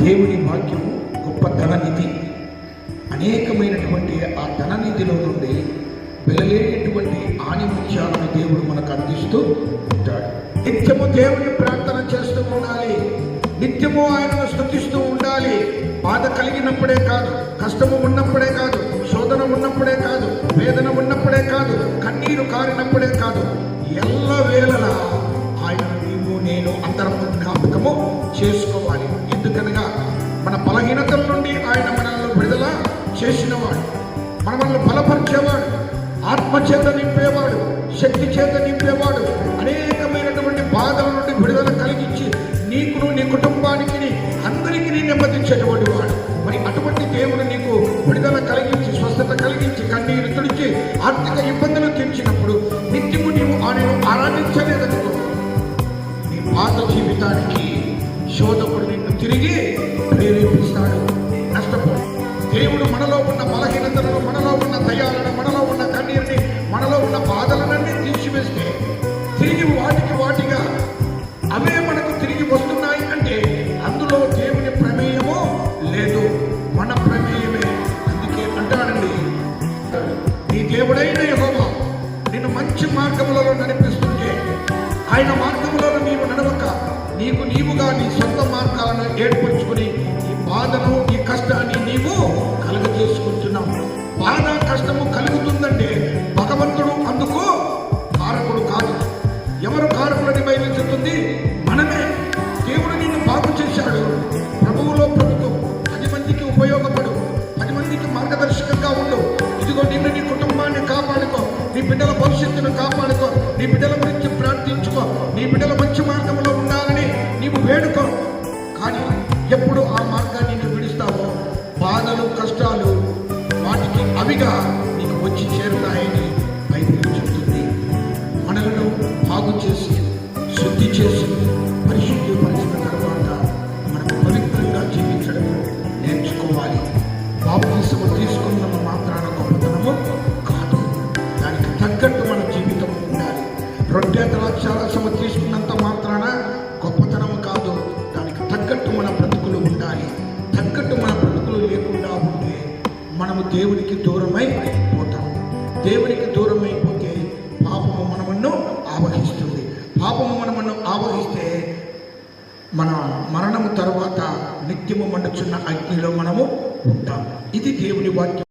దేవుని వాక్యము గొప్ప ధననిధి అనేకమైనటువంటి ఆ ధననిధిలో నుండి వెలలేనటువంటి ఆనిముత్యాలను దేవుడు మనకు అందిస్తూ ఉంటాడు. నిత్యము దేవుని ప్రార్థన చేస్తూ ఉండాలి. నిత్యము ఆయనను స్థుతిస్తూ ఉండాలి. బాధ కలిగినప్పుడే కాదు కష్టము ఉన్నప్పుడే కాదు శోధన ఉన్నప్పుడే కాదు వేదన ఉన్నప్పుడే కాదు కన్నీరు కారినప్పుడే కాదు ఎల్ల వేళలా బలపరిచేవాడు ఆత్మ చేత నింపేవాడు శక్తి చేత నింపేవాడు అనేకమైనటువంటి బాధల నుండి విడుదల కలిగించి నీకును నీ కుటుంబానికి అందరికీ నెమ్మదించేటువంటి వాడు. మరి అటువంటి దేవుడు నీకు విడుదల కలిగించి స్వస్థత కలిగించి కన్నీరు తుడిచి ఆర్థిక ఇబ్బందులు తీర్చినప్పుడు నిత్యము నీవు ఆయనను ఆరాధించలేదనుకో నీ పాత జీవితానికి శోధకుడు నిన్ను తిరిగి ప్రేరేపిస్తాడు. నష్టపోడు. దేవుడు మనలో ఆయన మార్గంలో నీవు నడవక. నీకు నీవుగా నీ సొంత మార్గాలను ఏర్పరచుకుని ఈ బాధను ఈ కష్టాన్ని నీవు కలుగజేసుకుంటున్నావు. బాధ కష్టము కలుగుతుందంటే భగవంతుడు అందుకు కారకుడు కాదు. ఎవరు కారకులని బైబిల్ చెప్తుంది మనమే. దేవుడు నిన్ను బాగు చేశాడు. ప్రభువులో ప్రభుత్వం. పది మందికి ఉపయోగపడు. పది మందికి మార్గదర్శకంగా ఉండు. ఇదిగో నిన్ను నీ కుటుంబాన్ని కాపాడుకో. నీ బిడ్డల భవిష్యత్తును కాపాడుకో. నీ బిడ్డల మంచి మార్గంలో ఉండాలని నీవు వేడుకో. కానీ ఎప్పుడు ఆ మార్గాన్ని నువ్వు విడుస్తావో బాధలు కష్టాలు వాటికి అవిగా నీకు వచ్చి చేరుతాయని మనము దేవునికి దూరమై పోతాం. దేవునికి దూరమైపోతే పాపము మనమన్ను ఆవహిస్తుంది. పాపము మనమన్ను ఆవహిస్తే మన మరణము తర్వాత నిత్యము మండుచున్న అగ్నిలో మనము ఉంటాం. ఇది దేవుని వాక్యం.